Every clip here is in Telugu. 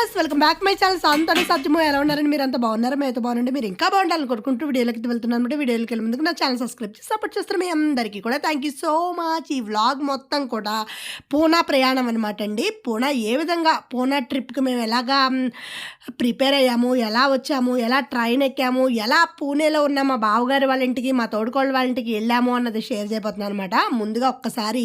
Viewers welcome back my channel సాంతోని సత్యము ఎలా ఉన్నారని మీరు అంత బాగున్నారో? మేమైతే బాగుండండి మీరు ఇంకా బాగుండాలని కొట్టుకుంటూ వీడియోలకి వెళ్తున్నాను అంటే వీడియోలకి వెళ్ళే ముందుకు నా ఛానల్ సబ్స్క్రైబ్ చేసి సపోర్ట్ చేస్తున్న మీ అందరికీ కూడా థ్యాంక్ యూ సో మచ్ ఈ వ్లాగ్ మొత్తం కూడా పూనా ప్రయాణం అనమాట అండి. పూనా ఏ విధంగా పూనా ట్రిప్కి మేము ఎలాగా ప్రిపేర్ అయ్యాము? ఎలా వచ్చాము? ఎలా ట్రైన్ ఎక్కాము? ఎలా పూణేలో ఉన్న మా బావగారి వాళ్ళ ఇంటికి మా తోడుకోళ్ళ వాళ్ళ ఇంటికి వెళ్ళాము అన్నది షేర్ చేయబోతున్నాను అనమాట. ముందుగా ఒక్కసారి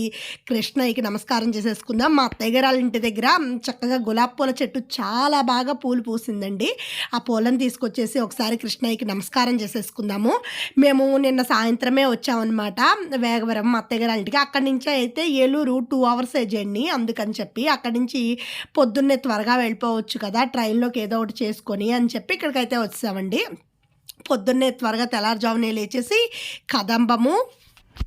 కృష్ణయ్యకి నమస్కారం చేసేసుకుందాం. మా అత్తయ్య గారి వాళ్ళ ఇంటి దగ్గర చక్కగా గులాబ్ పూల చెట్టు చాలా బాగా పూలు పూసిందండి. ఆ పూలను తీసుకొచ్చేసి ఒకసారి కృష్ణయ్యకి నమస్కారం చేసేసుకుందాము. మేము నిన్న సాయంత్రమే వచ్చామన్నమాట. వేగవరం మా అత్తయ్య గారి ఇంటికి. అక్కడి నుంచి అయితే ఏలూరు టూ అవర్స్ జర్నీ అందుకని చెప్పి అక్కడి నుంచి పొద్దున్నే త్వరగా వెళ్ళిపోవచ్చు కదా ట్రైన్లోకి ఏదో ఒకటి చేసుకొని అని చెప్పి ఇక్కడికైతే వచ్చామండి. పొద్దున్నే త్వరగా తెల్లారుజామునే లేచేసి కదంబము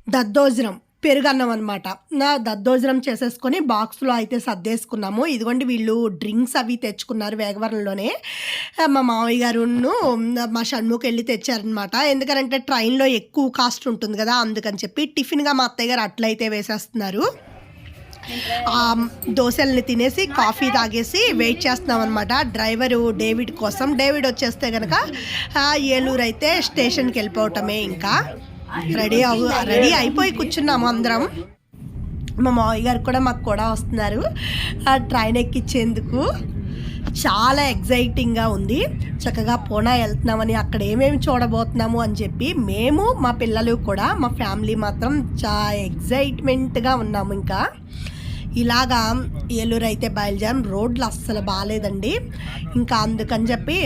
దద్దోజనం పెరుగన్నం అనమాట నా దద్దోజనం చేసేసుకొని బాక్స్లో అయితే సర్దేసుకున్నాము. ఇదిగోండి వీళ్ళు డ్రింక్స్ అవి తెచ్చుకున్నారు వేగవరంలోనే. మా మామయ్య గారును మా షణ్ముఖ్ వెళ్ళి తెచ్చారనమాట ఎందుకంటే ట్రైన్లో ఎక్కువ కాస్ట్ ఉంటుంది కదా అందుకని చెప్పి టిఫిన్గా మా అత్తయ్య గారు అట్లయితే వేసేస్తున్నారు. దోశల్ని తినేసి కాఫీ తాగేసి వెయిట్ చేస్తున్నాం అనమాట డ్రైవరు డేవిడ్ కోసం. డేవిడ్ వచ్చేస్తే కనుక ఏలూరు అయితే స్టేషన్కి వెళ్ళిపోవటమే ఇంకా. రెడీ అవు రెడీ అయిపోయి కూర్చున్నాము అందరం. మా మావయ్య గారు కూడా మాకు కూడా వస్తున్నారు. ఆ ట్రైన్ ఎక్కించేందుకు చాలా ఎగ్జైటింగ్గా ఉంది. చక్కగా పూనా వెళ్తున్నామని అక్కడ ఏమేమి చూడబోతున్నాము అని చెప్పి మేము మా పిల్లలు కూడా మా ఫ్యామిలీ మాత్రం చాలా ఎగ్జైట్మెంట్గా ఉన్నాము ఇంకా. ఇలాగా ఏలూరు అయితే బయలుదేరాం. రోడ్లు అస్సలు బాగాలేదండి ఇంకా అందుకని చెప్పి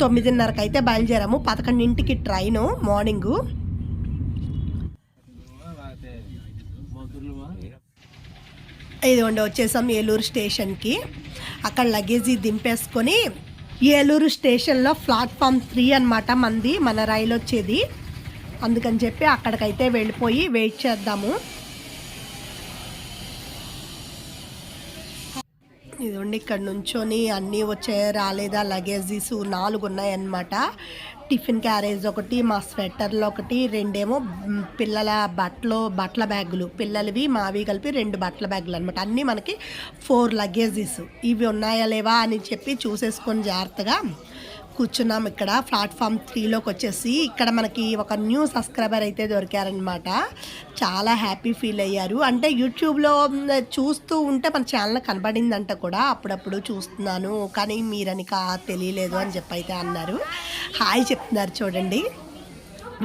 తొమ్మిదిన్నరకు అయితే బయలుదేరాము. పదకొండింటికి ట్రైను మార్నింగు. ఇదిగోండి వచ్చేసాం ఏలూరు స్టేషన్కి. అక్కడ లగేజీ దింపేసుకొని ఏలూరు స్టేషన్లో ప్లాట్ఫామ్ త్రీ అనమాట మంది మన రైలు వచ్చేది అందుకని చెప్పి అక్కడికైతే వెళ్ళిపోయి వెయిట్ చేద్దాము. ఇదిగోండి ఇక్కడ నుంచొని అన్నీ వచ్చే రాలేదా లగేజీస్ నాలుగు ఉన్నాయన్నమాట టిఫిన్ క్యారేజ్ ఒకటి మా స్వెటర్లు ఒకటి రెండేమో పిల్లల బట్టలు బట్టల బ్యాగులు. పిల్లలవి మావి కలిపి రెండు బట్టల బ్యాగులు అనమాట అన్నీ మనకి ఫోర్ లగేజీస్. ఇవి ఉన్నాయా లేవా అని చెప్పి చూసేసుకొని జాగ్రత్తగా కూర్చున్నాం ఇక్కడ ప్లాట్ఫామ్ త్రీలోకి వచ్చేసి. ఇక్కడ మనకి ఒక న్యూ సబ్స్క్రైబర్ అయితే దొరికారనమాట. చాలా హ్యాపీ ఫీల్ అయ్యారు. అంటే యూట్యూబ్లో చూస్తూ ఉంటే మన ఛానల్ కనబడిందంట కూడా. అప్పుడప్పుడు చూస్తున్నాను కానీ మీరని కా తెలియలేదు అని చెప్పి అయితే అన్నారు. హాయ్ చెప్తున్నారు చూడండి.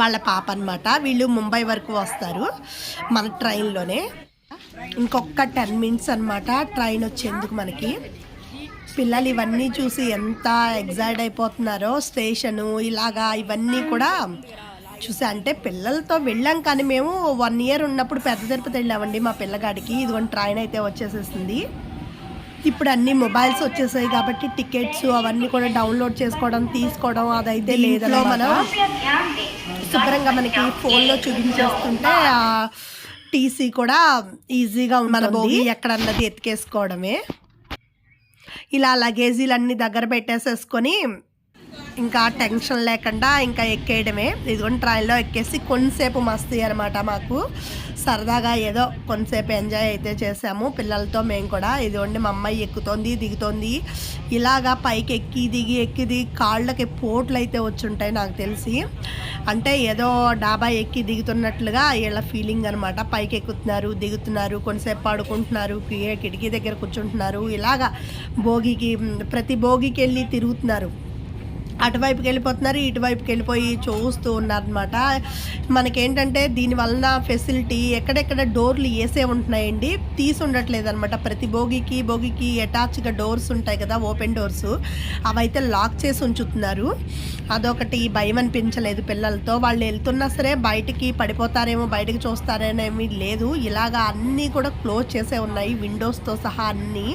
వాళ్ళ పాప అనమాట వీళ్ళు ముంబై వరకు వస్తారు మన ట్రైన్లోనే. ఇంకొక టెన్ మినిట్స్ అనమాట ట్రైన్ వచ్చేందుకు మనకి. పిల్లలు ఇవన్నీ చూసి ఎంత ఎగ్జైట్ అయిపోతున్నారో స్టేషను ఇలాగా ఇవన్నీ కూడా చూసా అంటే పిల్లలతో వెళ్ళాం కానీ మేము వన్ ఇయర్ ఉన్నప్పుడు పెద్ద తిరుపతి వెళ్ళామండి మా పిల్లగాడికి. ఇదిగోండి ట్రైన్ అయితే వచ్చేసేసింది. ఇప్పుడు అన్ని మొబైల్స్ వచ్చేసాయి కాబట్టి టికెట్స్ అవన్నీ కూడా డౌన్లోడ్ చేసుకోవడం తీసుకోవడం అదైతే లేదో మనం శుభ్రంగా మనకి ఫోన్లో చూపించేస్తుంటే టీసీ కూడా ఈజీగా మన భోగి ఎక్కడన్నది ఎత్తికేసుకోవడమే ఇలా లగేజీలన్నీ దగ్గర పెట్టేసేసుకొని ఇంకా టెన్షన్ లేకుండా ఇంకా ఎక్కేయడమే. ఇదిగోండి ట్రైన్లో ఎక్కేసి కొంతసేపు మస్తీ అనమాట మాకు. సరదాగా ఏదో కొంతసేపు ఎంజాయ్ అయితే చేసాము. పిల్లలతో మేము కూడా. ఇదిగోండి మా అమ్మాయి ఎక్కుతోంది దిగుతోంది. ఇలాగా పైకి ఎక్కి దిగి ఎక్కి దిగి కాళ్ళకి పోట్లు అయితే వచ్చుంటాయి నాకు తెలిసి. అంటే ఏదో డాబా ఎక్కి దిగుతున్నట్లుగా వీళ్ళ ఫీలింగ్ అనమాట పైకి ఎక్కుతున్నారు దిగుతున్నారు కొంతసేపు పడుకుంటున్నారు కిటికీ దగ్గర కూర్చుంటున్నారు. ఇలాగా భోగికి ప్రతి భోగికి వెళ్ళి తిరుగుతున్నారు. అటువైపుకి వెళ్ళిపోతున్నారు ఇటువైపుకి వెళ్ళిపోయి చూస్తూ ఉన్నారనమాట మనకేంటంటే దీని వలన ఫెసిలిటీ ఎక్కడెక్కడ డోర్లు వేసే ఉంటున్నాయండి తీసి ఉండట్లేదు అనమాట ప్రతి భోగికి బోగికి అటాచ్గా డోర్స్ ఉంటాయి కదా ఓపెన్ డోర్స్ అవైతే లాక్ చేసి ఉంచుతున్నారు. అదొకటి భయం అనిపించలేదు పిల్లలతో. వాళ్ళు వెళ్తున్నా సరే బయటికి పడిపోతారేమో బయటకు చూస్తారేమో లేదు. ఇలాగా అన్నీ కూడా క్లోజ్ చేసే ఉన్నాయి విండోస్తో సహా అన్నీ.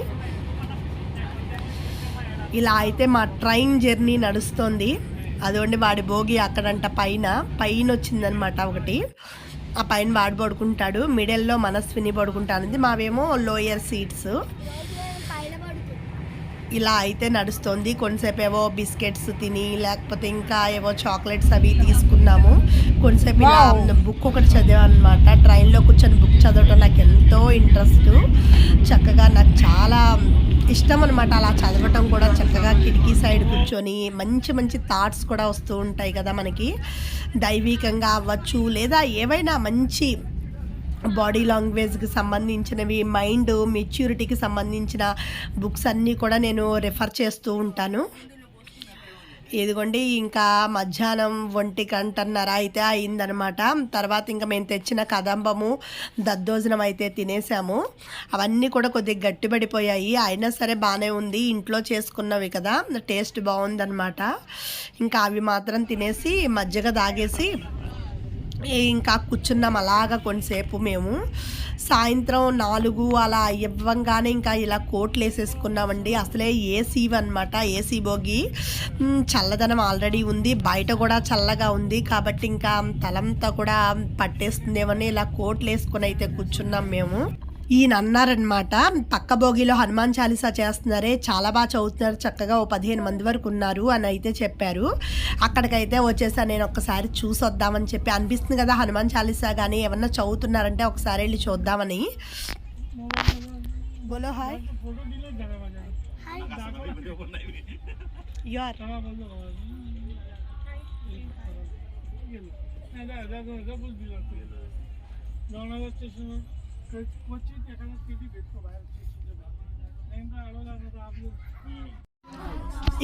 ఇలా అయితే మా ట్రైన్ జర్నీ నడుస్తోంది. అదోండి వాడి భోగి అక్కడంట పైన. పైన వచ్చిందనమాట ఒకటి. ఆ పైన వాడు పడుకుంటాడు. మిడిల్లో మనస్విని పడుకుంటానంది. మావేమో లోయర్ సీట్స్. ఇలా అయితే నడుస్తుంది. కొంతసేపు ఏవో బిస్కెట్స్ తిని లేకపోతే ఇంకా ఏవో చాక్లెట్స్ అవి తీసుకున్నాము. కొంతసేపు ఇలా బుక్ ఒకటి చదివాను అనమాట ట్రైన్లో కూర్చొని బుక్ చదవటం నాకు ఎంతో ఇంట్రెస్ట్. చక్కగా నాకు చాలా ఇష్టం అనమాట అలా చదవటం కూడా చక్కగా కిటికీ సైడ్ కూర్చొని మంచి మంచి థాట్స్ కూడా వస్తూ ఉంటాయి కదా మనకి. దైవికంగా అవ్వచ్చు లేదా ఏవైనా మంచి బాడీ లాంగ్వేజ్కి సంబంధించినవి మైండ్ మెచ్యూరిటీకి సంబంధించిన బుక్స్ అన్నీ కూడా నేను రెఫర్ చేస్తూ ఉంటాను. ఇదిగోండి ఇంకా మధ్యాహ్నం ఒంటి గంటన్నర అయితే అయిందనమాట తర్వాత ఇంకా మేము తెచ్చిన కదంబము దద్దోజనం అయితే తినేసాము. అవన్నీ కూడా కొద్దిగా గట్టిపడిపోయాయి. అయినా సరే బాగానే ఉంది. ఇంట్లో చేసుకున్నవి కదా టేస్ట్ బాగుందనమాట ఇంకా అవి మాత్రం తినేసి మజ్జిగ తాగేసి ఇంకా కూర్చున్నాం అలాగా కొంతసేపు మేము. సాయంత్రం నాలుగు అలా ఇవ్వంగానే ఇంకా ఇలా కోట్లు వేసేసుకున్నామండి. అసలే ఏసీ అనమాట ఏసీ బోగి చల్లదనం ఆల్రెడీ ఉంది బయట కూడా చల్లగా ఉంది. కాబట్టి ఇంకా తలంతా కూడా పట్టేస్తుందేమని ఇలా కోట్లు వేసుకొని అయితే కూర్చున్నాం మేము. ఈయన అన్నారనమాట పక్క భోగిలో హనుమాన్ చాలీసా చేస్తున్నారే చాలా బాగా చదువుతున్నారు చక్కగా ఓ పదిహేను మంది వరకు ఉన్నారు అని అయితే చెప్పారు. అక్కడికైతే వచ్చేసా నేను ఒక్కసారి చూసి వద్దామని చెప్పి అనిపిస్తుంది కదా హనుమాన్ చాలీసా కానీ ఏమన్నా చదువుతున్నారంటే ఒకసారి వెళ్ళి చూద్దామని. బోలో హాయ్. You are.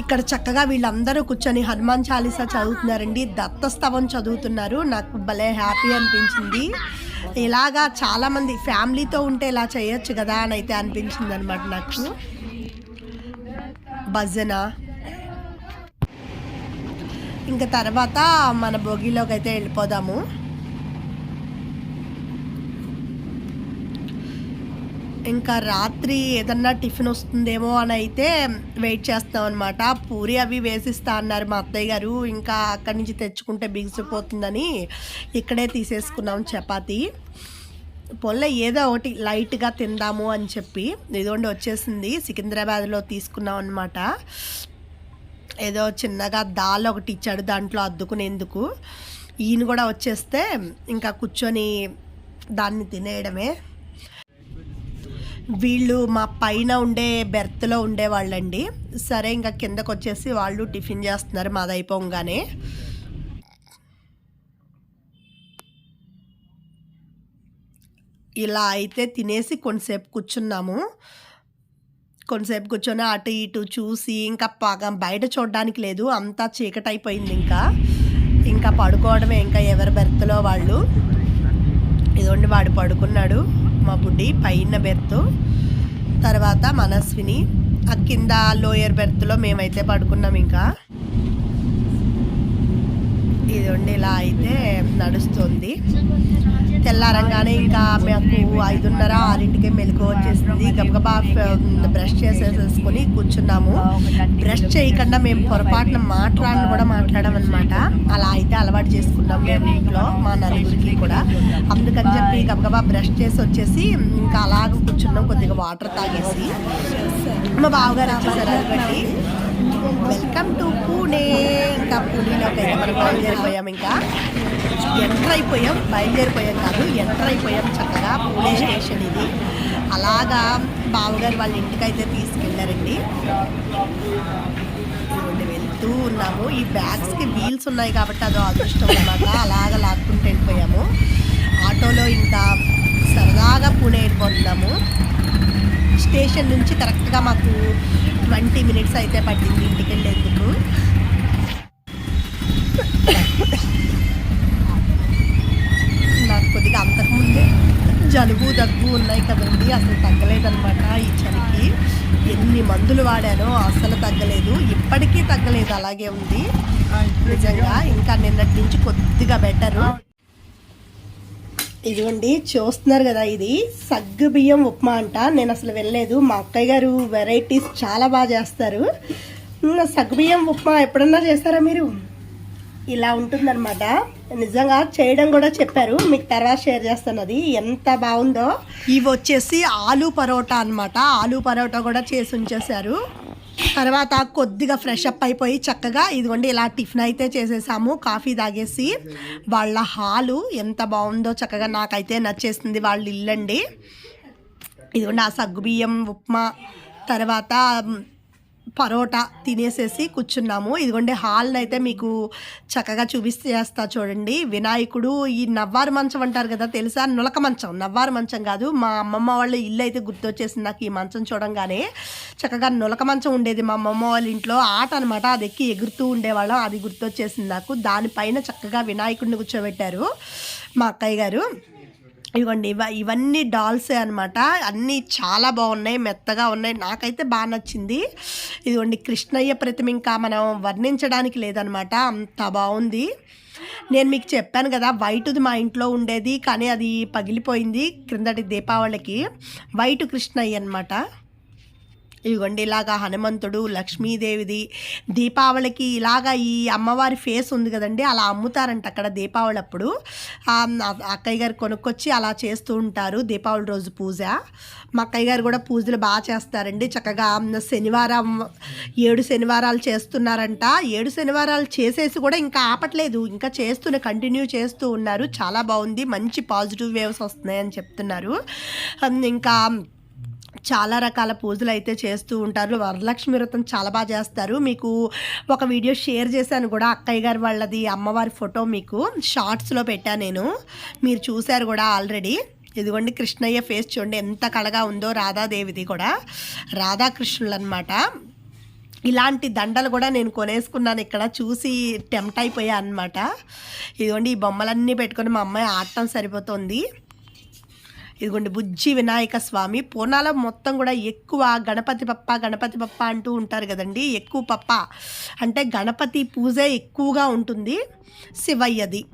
ఇక్కడ చక్కగా వీళ్ళందరూ కూర్చొని హనుమాన్ చాలీసా చదువుతున్నారండి. దత్తస్తవం చదువుతున్నారు. నాకు భలే హ్యాపీ అనిపించింది. ఇలాగా చాలామంది ఫ్యామిలీతో ఉంటే ఇలా చేయొచ్చు కదా అని అయితే అనిపించింది అనమాట నాకు. భజన. ఇంకా తర్వాత మన బోగిలోకి అయితే వెళ్ళిపోదాము. ఇంకా రాత్రి ఏదన్నా టిఫిన్ వస్తుందేమో అని అయితే వెయిట్ చేస్తాం అనమాట పూరి అవి వేసిస్తా అన్నారు మా అత్తయ్య గారు. ఇంకా అక్కడి నుంచి తెచ్చుకుంటే బిగిసిపోతుందని ఇక్కడే తీసేసుకున్నాం చపాతీ. పొల్ల ఏదో ఒకటి లైట్గా తిందాము అని చెప్పి ఇదిగోండి వచ్చేసింది. సికింద్రాబాద్లో తీసుకున్నాం అనమాట ఏదో చిన్నగా దాల్ ఒకటి ఇచ్చాడు దాంట్లో అద్దుకునేందుకు. ఈయన కూడా వచ్చేస్తే ఇంకా కూర్చొని దాన్ని తినేయడమే. వీళ్ళు మా పైన ఉండే బెర్త్లో ఉండేవాళ్ళండి. సరే ఇంకా కిందకు వచ్చేసి వాళ్ళు టిఫిన్ చేస్తున్నారు మాది అయిపోగానే ఇలా అయితే తినేసి కొంతసేపు కూర్చున్నాము. కొంతసేపు కూర్చొని అటు ఇటు చూసి ఇంకా పగ బయట చూడడానికి లేదు అంతా చీకటి అయిపోయింది ఇంకా. ఇంకా పడుకోవడమే ఇంకా ఎవరి బెర్త్లో వాళ్ళు? ఇదిగోండి వాడు పడుకున్నాడు. మా బుడ్డి పైన బెర్త్ తర్వాత మనస్విని ఆ కింద లోయర్ బెర్త్లో మేమైతే పడుకున్నాం ఇంకా. ఇది ఇలా అయితే నడుస్తుంది. తెల్లారంగానే ఇంకా మాకు ఐదున్నర ఆరింటికి మెలకు వచ్చేసింది. గబగబా బ్రష్ చేసేసేసుకొని కూర్చున్నాము. బ్రష్ చేయకుండా మేము పొరపాటున మాట్లాడిన కూడా మాట్లాడడం అనమాట అలా అయితే అలవాటు చేసుకున్నాం మేము ఇంట్లో మా నలుగురికి కూడా. అందుకని చెప్పి గబగబా బ్రష్ చేసి వచ్చేసి ఇంకా అలాగ కూర్చున్నాం కొద్దిగా వాటర్ తాగేసి. మా బావగారు వచ్చేసారు వెల్కమ్ టు పూణే ఇంకా పూణేలోకి అయితే మనం బయలుదేరిపోయాం ఇంకా. ఎంటర్ అయిపోయాం బయలుదేరిపోయాం కాదు ఎంటర్ అయిపోయాం చక్కగా పూణే స్టేషన్ ఇది. అలాగా బావగారు వాళ్ళ ఇంటికి అయితే తీసుకెళ్ళారండి వెళ్తూ ఉన్నాము. ఈ బ్యాగ్స్కి వీల్స్ ఉన్నాయి కాబట్టి అదో అదృష్టం అన్నమాట. అలాగ లాక్కుంటూ వెళ్ళిపోయాము. ఆటోలో ఇంకా సరదాగా పూణే వెళ్ళిపోతున్నాము స్టేషన్ నుంచి కరెక్ట్గా మాకు ట్వంటీ మినిట్స్ అయితే పట్టింది ఇంటికి వెళ్ళేందుకు జలుబు దగ్గు ఉన్నాయి కదండి అసలు తగ్గలేదన్నమాట ఈ చలికి. ఎన్ని మందులు వాడానో అసలు తగ్గలేదు. ఇప్పటికీ తగ్గలేదు అలాగే ఉంది. నిజంగా ఇంకా నిన్నటి నుంచి కొద్దిగా బెటరు. ఇదిగోండి చూస్తున్నారు కదా ఇది. సగ్గు బియ్యం ఉప్మా అంట. నేను అసలు వెళ్ళలేదు మా అక్కయ్య గారు వెరైటీస్ చాలా బాగా చేస్తారు. సగ్గు బియ్యం ఉప్మా ఎప్పుడన్నా చేస్తారా మీరు? ఇలా ఉంటుందన్నమాట. నిజంగా చేయడం కూడా చెప్పారు. మీకు తర్వాత షేర్ చేస్తాను అది. ఎంత బాగుందో. ఇవి వచ్చేసి ఆలు పరోటా అన్నమాట. ఆలు పరోటా కూడా చేసి ఉంచేశారు. తర్వాత కొద్దిగా ఫ్రెష్ అప్ అయిపోయి చక్కగా ఇదిగోండి ఇలా టిఫిన్ అయితే చేసేసాము. కాఫీ తాగేసి వాళ్ళ హాలు ఎంత బాగుందో చక్కగా నాకైతే నచ్చేసింది వాళ్ళ ఇల్లండి. ఇదిగోండి ఆ సగ్గుబియ్యం ఉప్మా తర్వాత పరోటా తినేసేసి కూర్చున్నాము. ఇదిగోండి హాల్ని అయితే మీకు చక్కగా చూపిస్తేస్తా చూడండి. వినాయకుడు ఈ నవ్వారు మంచం అంటారు కదా తెలుసా? నులక మంచం. నవ్వారు మంచం కాదు. మా అమ్మమ్మ వాళ్ళ ఇల్లు అయితే గుర్తొచ్చేసింది నాకు ఈ మంచం చూడంగానే. చక్కగా నులక మంచం ఉండేది మా అమ్మమ్మ వాళ్ళ ఇంట్లో. ఆట అనమాట అది ఎక్కి ఎగురుతూ ఉండేవాళ్ళం. అది గుర్తొచ్చేసింది నాకు. దానిపైన చక్కగా వినాయకుడిని కూర్చోబెట్టారు మా అక్కయ్య గారు. ఇవ్వండి. ఇవ ఇవన్నీ డాల్సే అనమాట అన్నీ చాలా బాగున్నాయి మెత్తగా ఉన్నాయి. నాకైతే బాగా నచ్చింది. ఇదిగోండి కృష్ణయ్య ప్రతిమ ఇంకా మనం వర్ణించడానికి లేదనమాట అంత బాగుంది. నేను మీకు చెప్పాను కదా వైట్ది మా ఇంట్లో ఉండేది కానీ అది పగిలిపోయింది క్రిందటి దీపావళికి. వైట్ కృష్ణయ్య అనమాట ఇదిగోండి ఇలాగా హనుమంతుడు లక్ష్మీదేవిది దీపావళికి ఇలాగా ఈ అమ్మవారి ఫేస్ ఉంది కదండి అలా అమ్ముతారంట అక్కడ దీపావళి అప్పుడు అక్కయ్య గారు కొనుక్కొచ్చి అలా చేస్తూ ఉంటారు దీపావళి రోజు పూజ. మా అక్కయ్య గారు కూడా పూజలు బాగా చేస్తారండి. చక్కగా శనివారం ఏడు శనివారాలు చేస్తున్నారంట. ఏడు శనివారాలు చేసేసి కూడా ఇంకా ఆపట్లేదు. ఇంకా చేస్తూనే కంటిన్యూ చేస్తూ ఉన్నారు. చాలా బాగుంది. మంచి పాజిటివ్ వేవ్స్ వస్తున్నాయని చెప్తున్నారు. ఇంకా చాలా రకాల పూజలు అయితే చేస్తూ ఉంటారు. వరలక్ష్మి వ్రతం చాలా బాగా చేస్తారు. మీకు ఒక వీడియో షేర్ చేశాను కూడా అక్కయ్య గారు వాళ్ళది అమ్మవారి ఫోటో మీకు షార్ట్స్లో పెట్టాను నేను. మీరు చూశారు కూడా ఆల్రెడీ. ఇదిగోండి కృష్ణయ్య ఫేస్ చూడండి ఎంత కళగా ఉందో రాధాదేవిది కూడా. రాధాకృష్ణులు అనమాట ఇలాంటి దండలు కూడా నేను కొనేసుకున్నాను ఇక్కడ. చూసి టెంప్ట్ అయిపోయా అనమాట ఇదిగోండి ఈ బొమ్మలన్నీ పెట్టుకొని మా అమ్మాయి ఆడటం సరిపోతుంది. ఇదిగోండి బుజ్జి వినాయక స్వామి. పూనాల మొత్తం కూడా ఎక్కువ గణపతి పప్ప గణపతి పప్ప అంటూ ఉంటారు కదండి. ఎక్కువ పప్ప. అంటే గణపతి పూజ ఎక్కువగా ఉంటుంది శివయ్యది.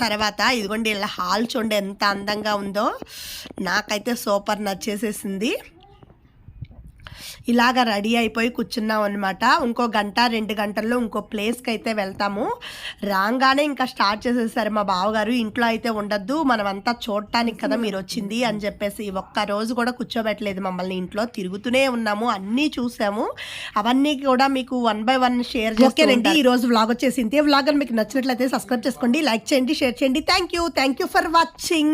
తర్వాత ఇదిగోండి ఇలా హాల్ చూడండి ఎంత అందంగా ఉందో. నాకైతే సూపర్ నచ్చేసేసింది. ఇలాగ రెడీ అయిపోయి కూర్చున్నాం అనమాట ఇంకో గంట రెండు గంటల్లో ఇంకో ప్లేస్కి అయితే వెళ్తాము. రాగానే ఇంకా స్టార్ట్ చేసేసారు మా బావగారు. ఇంట్లో అయితే ఉండద్దు మనమంతా చూడటానికి కదా మీరు వచ్చింది అని చెప్పేసి ఒక్క రోజు కూడా కూర్చోబెట్టలేదు మమ్మల్ని. ఇంట్లో తిరుగుతూనే ఉన్నాము అన్నీ చూసాము. అవన్నీ కూడా మీకు వన్ బై వన్ షేర్ ఓకేనండి ఈ రోజు వ్లాగ్ వచ్చేసి ఇంతే వ్లాగ్ మీకు నచ్చినట్లయితే సబ్స్క్రైబ్ చేసుకోండి లైక్ చేయండి షేర్ చేయండి. Thank you thank you for watching